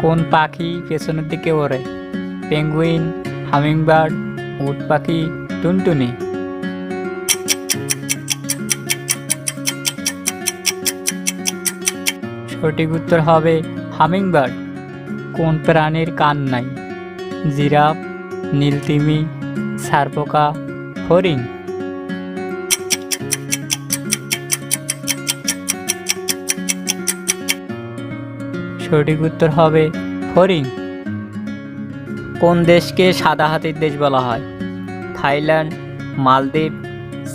কোন পাখি পেছনের দিকে ওড়ে? পেঙ্গুইন, হামিংবার্ড, উট পাখি, টুনটুনি। সঠিক উত্তর হবে হামিংবার্ড। কোন প্রাণীর কান নাই? জিরাফ নীলতিমি সারপোকা, হরিণ। সঠিক উত্তর হবে হরিণ। কোন দেশকে সাদা হাতির দেশ বলা হয়? থাইল্যান্ড, মালদ্বীপ,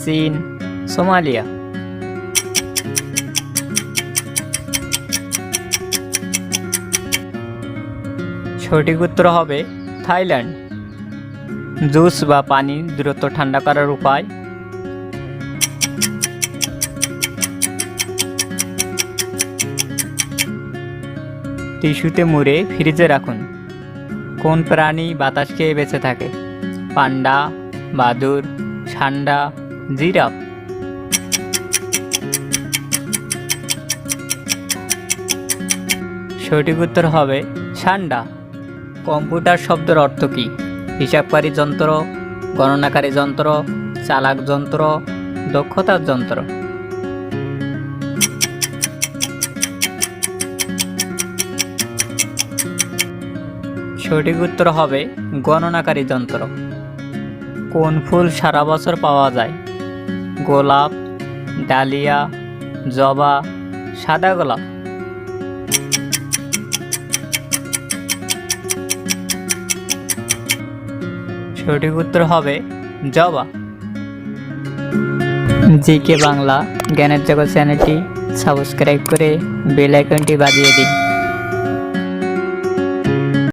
চীন, সোমালিয়া। সঠিক উত্তর হবে থাইল্যান্ড। জুস বা পানি দ্রুত ঠান্ডা করার উপায়? টিস্যুতে মুড়ে ফ্রিজে রাখুন। কোন প্রাণী বাতাস খেয়ে বেঁচে থাকে? পান্ডা, বাদুর, সান্ডা, জিরাফ। সঠিক উত্তর হবে সান্ডা। কম্পিউটার শব্দের অর্থ কী? হিসাবকারী যন্ত্র, গণনাকারী যন্ত্র, চালাক যন্ত্র, দক্ষতার যন্ত্র। সঠিক উত্তর হবে গণনাকারী যন্ত্র। কোন ফুল সারা বছর পাওয়া যায়? গোলাপ, ডালিয়া, জবা, সাদা গোলাপ। সঠিক উত্তর হবে জবা। জিকে বাংলা জ্ঞানের জগৎ চ্যানেলটি সাবস্ক্রাইব করে বেল আইকনটি বাজিয়ে দিন।